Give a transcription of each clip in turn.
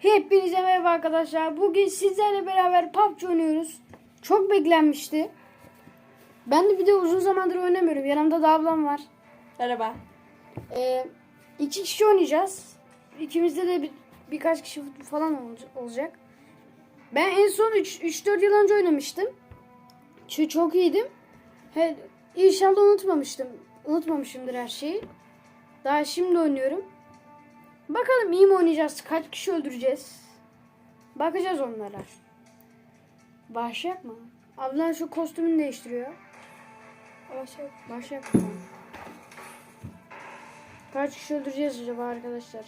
Hepinize merhaba arkadaşlar. Bugün sizlerle beraber PUBG oynuyoruz. Çok beklenmişti. Ben de bir de uzun zamandır oynamıyorum. Yanımda da ablam var. Merhaba. Ee, iki kişi oynayacağız. İkimizde de bir, birkaç kişi falan ol- olacak. Ben en son 3-4 yıl önce oynamıştım. Çünkü çok iyiydim. He, inşallah unutmamıştım. Unutmamışımdır her şeyi. Daha şimdi oynuyorum. Bakalım iyi mi oynayacağız? Kaç kişi öldüreceğiz? Bakacağız onlara. Başlayak mı? Ablan şu kostümünü değiştiriyor. Başak. Başlayak mı? Kaç kişi öldüreceğiz acaba arkadaşlar?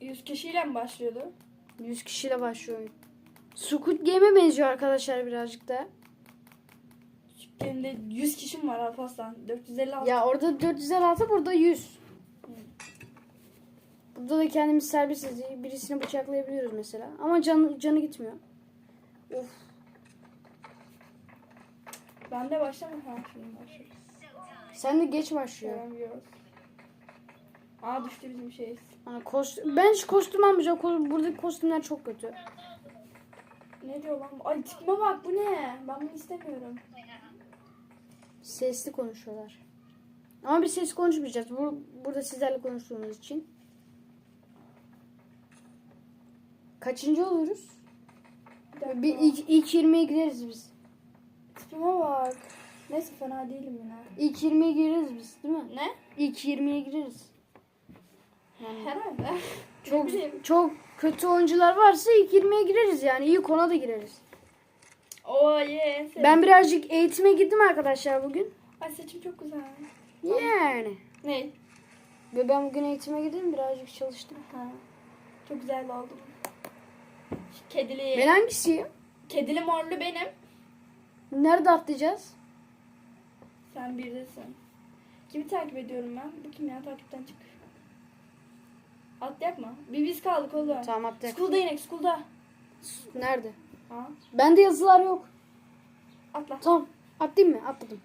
100 kişiyle mi başlıyordu? 100 kişiyle başlıyor. Squid Game'e benziyor arkadaşlar birazcık da. Benim 100 kişim var Alparslan. 456. Ya orada 456 burada 100. Burada da kendimiz serbestiz. Birisini bıçaklayabiliyoruz mesela. Ama canı, canı gitmiyor. Of. Ben de şimdi başlıyor. Sen de geç başlıyor. Tamam biliyoruz. Aa düştü bizim şey. Hani kostüm, ben hiç kostüm almayacağım. Ko- Buradaki kostümler çok kötü. Ne diyor lan? Ay tipime bak bu ne? Ben bunu istemiyorum. Sesli konuşuyorlar. Ama biz ses konuşmayacağız. Bu, burada sizlerle konuştuğumuz için. Kaçıncı oluruz? Bir. Bir ilk, ilk 20'ye gireriz biz. Tipime bak. Neyse fena değilim yine. İlk 20'ye gireriz biz değil mi? Ne? İlk 20'ye gireriz. Herhalde. Çok çok kötü oyuncular varsa ilk 20'ye gireriz yani. İlk ona da gireriz. Oo ye. Ben birazcık eğitime gittim arkadaşlar bugün. Ay saçım çok güzel. Yani. Ne? Ve ben bugün eğitime gittim birazcık çalıştım. Ha. Çok güzel oldum. Kedili. Ben hangisiyim? Kedili morlu benim. Nerede atlayacağız? Sen birdesin. Kimi takip ediyorum ben? Bu kim ya? Takipten çık. Atlayak mı? Bir biz kaldık oğlum. Tamam atlayalım. School'da inek, school'da. Nerede? Ha? Bende yazılar yok. Atla. Tamam. Atlayayım mı? Atladım.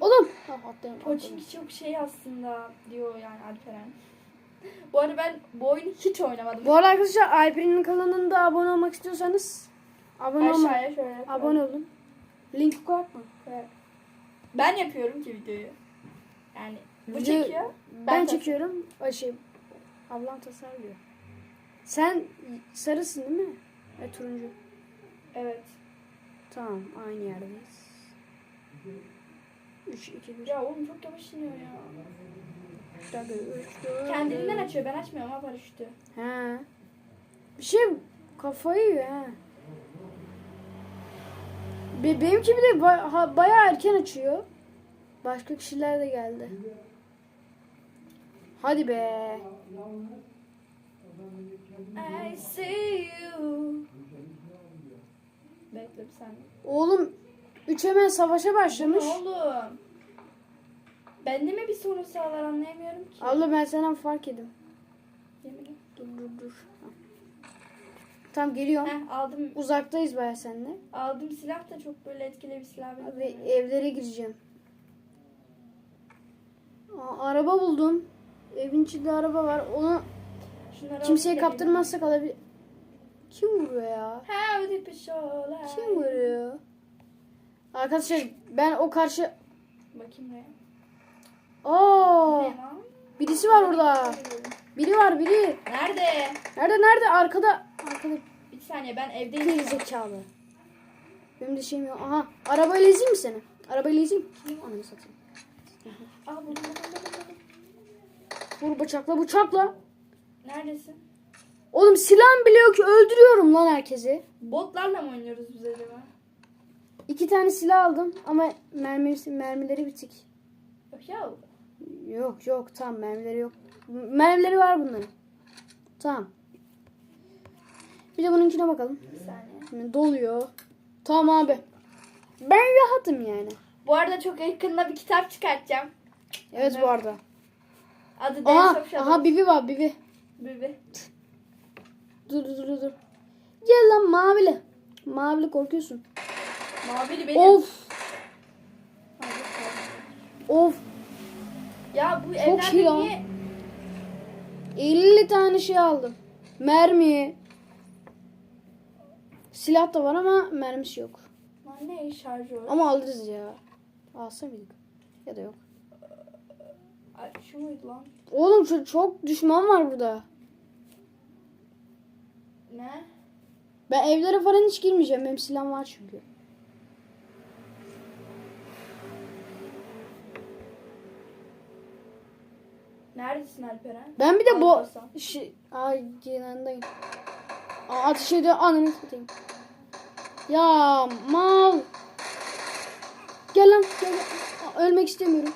Oğlum. Tamam atlayalım. atladım. Poçinki çok şey aslında diyor yani Alperen. Bu arada ben bu oyunu hiç oynamadım. Bu arada arkadaşlar Alper'in kanalında abone olmak istiyorsanız abone olma. Aşağıya şöyle. Abone olun. Link koyar mı? Evet. Ben yapıyorum ki videoyu. Yani bu Video- çekiyor. Ben, tas- çekiyorum. Ay şey ablam tasarlıyor. Sen sarısın değil mi? E turuncu. Evet. Tamam aynı yerdeyiz. 3 2 1 Ya oğlum çok yavaş iniyor ya. Kendiliğinden Kendiliğinden açıyor. Ben açmıyorum ama paraşütü. He. Bir şey kafayı yiyor ha. Be benimki bir de ba- ha- bayağı erken açıyor. Başka kişiler de geldi. Hadi be. I see you. Bekle bir saniye. Oğlum 3 hemen savaşa Ne başlamış. oğlum? Bende mi bir sorun sağlar anlayamıyorum ki. Abla ben senden fark ettim. Yemin Dur dur dur. Tamam geliyorum. Heh, aldım. Uzaktayız baya seninle. Aldım silah da çok böyle etkili bir silah. Ve evlere gireceğim. Aa, araba buldum. Evin içinde araba var. Onu Şunları kimseye kaptırmazsak alabilir. Kim vuruyor ya? Kim vuruyor? Arkadaşlar ben o karşı... Bakayım ne? Oo, birisi var orada. Biri var biri. Nerede? Nerede nerede? Arkada. Arkada. Bir saniye ben evdeyim. Geri zekalı. Benim de şeyim yok. Aha. Arabayla ezeyim mi seni? Arabayla ezeyim. Ananı satayım. Aa buldum. buldum. Vur bıçakla bıçakla. Neredesin? Oğlum silahım bile yok ki öldürüyorum lan herkesi. Botlarla mı oynuyoruz biz acaba? İki tane silah aldım ama mermi, mermileri bitik. Yok ya. Yok yok tamam mermileri yok. Mermileri var bunların. Tamam. Bir de bununkine bakalım. Bir saniye. Doluyor. Tamam abi. Ben rahatım yani. Bu arada çok yakında bir kitap çıkartacağım. Evet bu arada. Adı Dance Aha, of Shadows. aha Bibi var Bibi. Bibi. Dur dur dur dur. Gel lan mavili. Mavili korkuyorsun. Mavili benim. Of of. Ya bu Çok evlerde iyi lan. niye bir tane şey aldım. Mermi. Silah da var ama mermisi yok. Lan ne şarjör? Ama alırız ya. Alsa mıydık? Ya da yok. Ay, şu muydu lan? Oğlum çok, çok düşman var burada. Ne? Ben evlere falan hiç girmeyeceğim. Benim silahım var çünkü. Neredesin Alperen? Ben bir de bu... Şey, ay yanındayım. Aa, ateş ediyor. Ananı satayım. Ya mal. Gel lan. Gel, gel. Aa, Ölmek istemiyorum.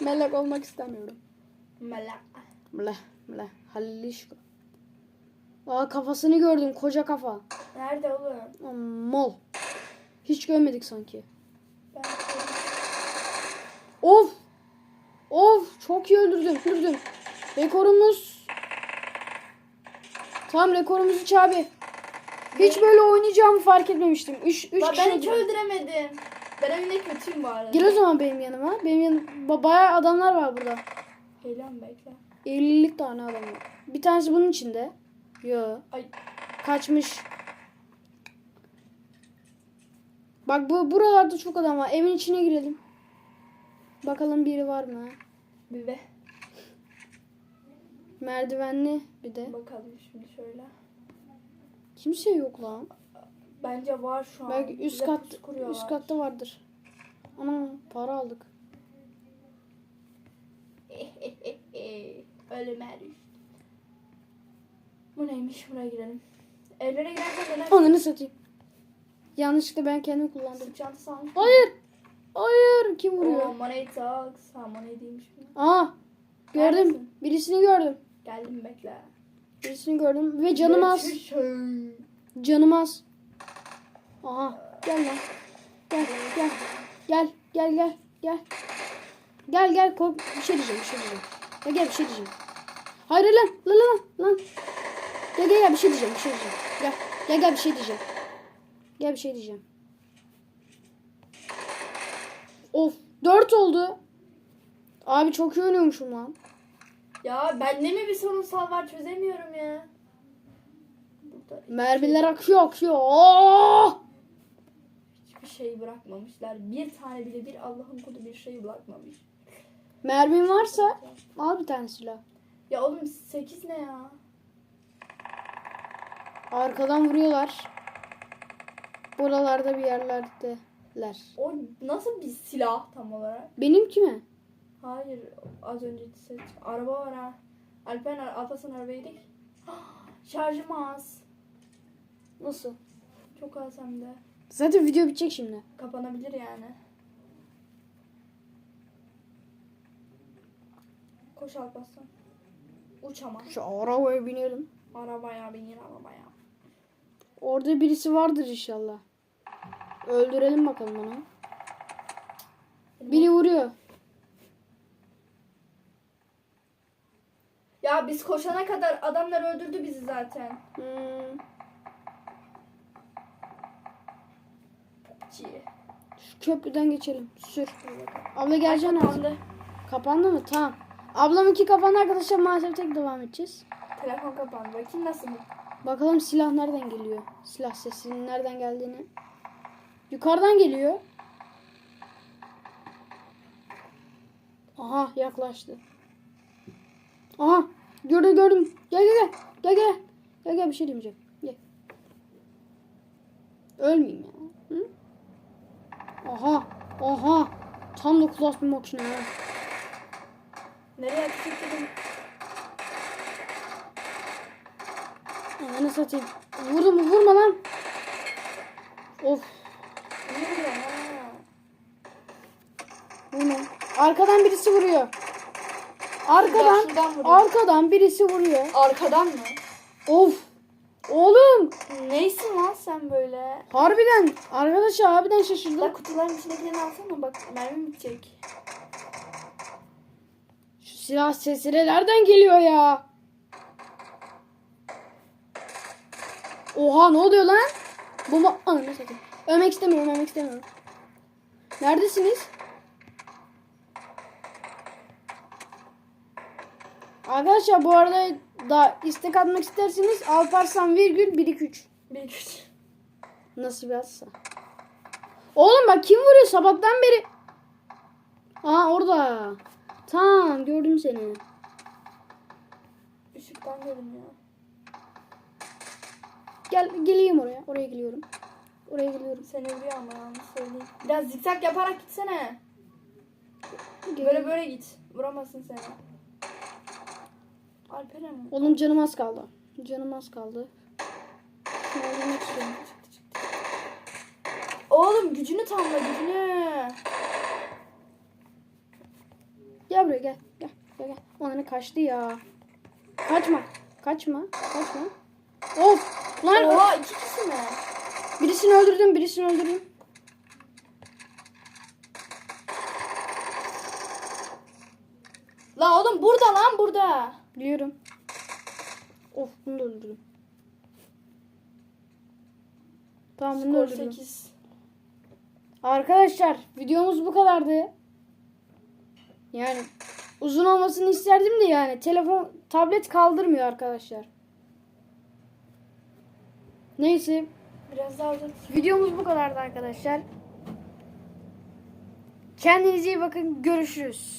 Melek olmak istemiyorum. Melek. Mleh mleh. Halilişko. Aa kafasını gördüm. Koca kafa. Nerede oğlum? Mal. Hiç görmedik sanki. Ben Of. Of. Çok iyi öldürdüm. Öldürdüm. Rekorumuz. Tamam rekorumuz 3 abi. Hiç böyle oynayacağımı fark etmemiştim. 3 3 Ba- kişi. ben hiç öldüremedim. Ben evinde kötüyüm bu arada. Gel o zaman benim yanıma. Benim yanım ba- bayağı adamlar var burada. Geliyorum bekle. 50'lik tane adam var. Bir tanesi bunun içinde. Yo. Ay Kaçmış. Bak bu buralarda çok adam var. Evin içine girelim. Bakalım biri var mı? bir be. Merdivenli bir de. Bakalım şimdi şöyle. Kimse yok lan. Bence var şu an. Belki üst Bize kat üst katta vardır. Ana para aldık. Ölüme düştü. Bu neymiş? Buraya girelim. Evlere girerken neler? Ananı satayım. Yanlışlıkla ben kendim kullandım. Sırt çantası almış. Hayır. Hayır. Kim Oo, vuruyor? money talks. Ha money değilmiş bu. Aa. Gördüm. Neredesin? Birisini gördüm. Geldim bekle. Birisini gördüm ve canım az. Canım az. Aha. Gel lan. Gel gel. Gel gel gel gel. Gel gel kork bir şey diyeceğim bir şey diyeceğim. Gel gel bir şey diyeceğim. Hayır lan lan lan lan. Gel gel gel bir şey diyeceğim bir şey diyeceğim. Gel gel gel bir şey diyeceğim. Gel bir şey diyeceğim. Of dört oldu. Abi çok iyi oynuyormuşum lan. Ya bende mi bir sorunsal var çözemiyorum ya. Mermiler akıyor akıyor. Oh! hiçbir şey bırakmamışlar. Bir tane bile bir Allah'ın kulu bir şey bırakmamış. Mermin varsa al bir tane silah. Ya oğlum 8 ne ya? Arkadan vuruyorlar. Buralarda bir yerlerdeler. O nasıl bir silah tam olarak? Benimki mi? Hayır az önce ses. Araba var ha. Alper Alparslan arabayı değil. Şarjım az. Nasıl? Çok az hem de. Zaten video bitecek şimdi. Kapanabilir yani. Koş Alparslan. Uç ama. Şu arabaya binelim. Arabaya binir arabaya. Orada birisi vardır inşallah. Öldürelim bakalım onu. Biri vuruyor. Ya biz koşana kadar adamlar öldürdü bizi zaten. Hmm, Çiğ. şu köprüden geçelim. Sür. Abla geleceksin Ay, artık. kapandı. Mı? Tamam. Ablamınki kapandı arkadaşlar. Maalesef tek devam edeceğiz. Telefon kapandı. Bakayım nasıl bu? Bakalım silah nereden geliyor? Silah sesinin nereden geldiğini. Yukarıdan geliyor. Aha yaklaştı. Aha gördüm gördüm. Gel gel gel. Gel gel. Gel gel bir şey demeyeceğim. Gel. Ölmeyeyim ya. Hı? Aha. Aha. Tam da klas bir makine. Nereye atacak Ananı satayım. Vurdu mu? Vurma lan. Of. Vurma. Arkadan birisi vuruyor. Arkadan, şuradan vuruyor. arkadan birisi vuruyor. Arkadan mı? Of. Oğlum. Neysin lan sen böyle? Harbiden. Arkadaşlar harbiden şaşırdım. Bak kutuların içindekilerini alsana bak mermi bitecek. Şu silah sesleri nereden geliyor ya? Oha ne oluyor lan? Bomba... Ananı satayım. Ölmek istemiyorum, ölmek istemiyorum. Neredesiniz? Arkadaşlar bu arada da istek atmak isterseniz Alparslan virgül 1 2 3 Bir güç. nasıl yazsa. Oğlum bak kim vuruyor sabahtan beri? Aa orada. Tamam gördüm seni. Işıktan görünüyor. Gel geleyim oraya. Oraya geliyorum. Oraya geliyorum. Seni vuruyor ama yalnız söyleyeyim. Biraz zikzak yaparak gitsene. Geliyorum. Böyle böyle git. Vuramazsın seni. Alperen mi? Oğlum canım az kaldı. Canım az kaldı. Öldürmek istiyorum. Oğlum gücünü tamla gücünü. Gel buraya gel. Gel. Gel gel. Ona kaçtı ya. Kaçma. Kaçma. Kaçma. Of. Lan Oha iki kişi mi? birisini öldürdüm. Birisini öldürdüm. La oğlum burada lan burada. Biliyorum. Of bunu da öldürdüm. Tamam bunu da Skor öldürdüm. 8. Arkadaşlar videomuz bu kadardı. Yani uzun olmasını isterdim de yani telefon tablet kaldırmıyor arkadaşlar. Neyse Biraz daha uzat. videomuz bu kadardı arkadaşlar. Kendinize iyi bakın görüşürüz.